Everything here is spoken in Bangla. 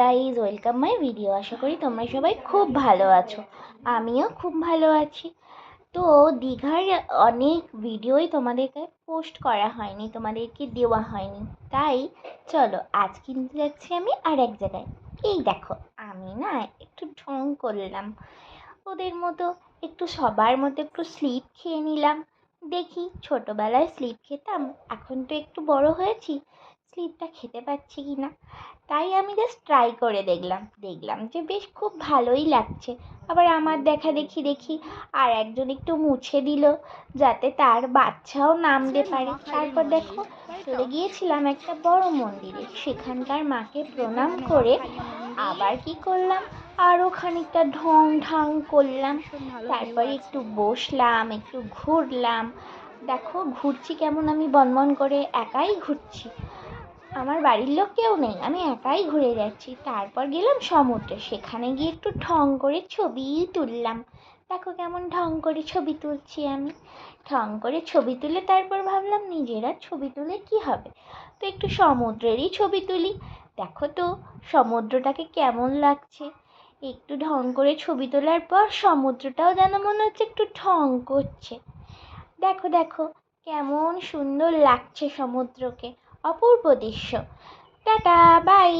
গাইজ ওয়েলকাম মাই ভিডিও আশা করি তোমরা সবাই খুব ভালো আছো। আমিও খুব ভালো আছি। তো দীঘার অনেক ভিডিওই তোমাদেরকে পোস্ট করা হয়নি, তোমাদেরকে দেওয়া হয়নি। তাই চলো আজ কিনতে যাচ্ছি আমি আর এক জায়গায়। এই দেখো, আমি না একটু ঢং করলাম। ওদের মতো একটু সবার মতো একটু স্লিপ খেয়ে নিলাম। দেখি, ছোটোবেলায় স্লিপ খেতাম, এখন তো একটু বড় হয়েছি। স্লিপটা খেতে পাচ্ছি কি না তাই আমি জাস্ট ট্রাই করে দেখলাম। দেখলাম যে বেশ খুব ভালোই লাগছে। আবার আমার দেখা দেখি দেখি আর একজন একটু মুছে দিল যাতে তার বাচ্চাও নামতে পারে। তারপর দেখো চলে। গিয়েছিলাম একটা বড় মন্দিরে। সেখানকার মাকে প্রণাম করে আবার কি করলাম? আরও খানিকটা ঢং ঢং করলাম। তারপরে একটু বসলাম একটু ঘুরলাম। দেখো ঘুরছি কেমন আমি বনবন করে একাই ঘুরছি। আমার বাড়ির লোক কেউ নেই, আমি একাই ঘুরে যাচ্ছি। তারপর গেলাম সমুদ্রে, সেখানে গিয়ে একটু ঢং করে ছবি তুললাম। দেখো কেমন ঢং করে ছবি তুলছি আমি। ঢং করে ছবি তুলে তারপর ভাবলাম নিজেরা ছবি তুলে কি হবে? তো একটু সমুদ্রেরই ছবি তুলি। দেখো তো, সমুদ্রটাকে কেমন লাগছে? একটু ঢং করে ছবি তোলার পর সমুদ্রটাও যেন মনে হচ্ছে একটু ঢং করছে। দেখো দেখো, কেমন সুন্দর লাগছে সমুদ্রকে। অপূর্ব দৃশ্য। Tata bye.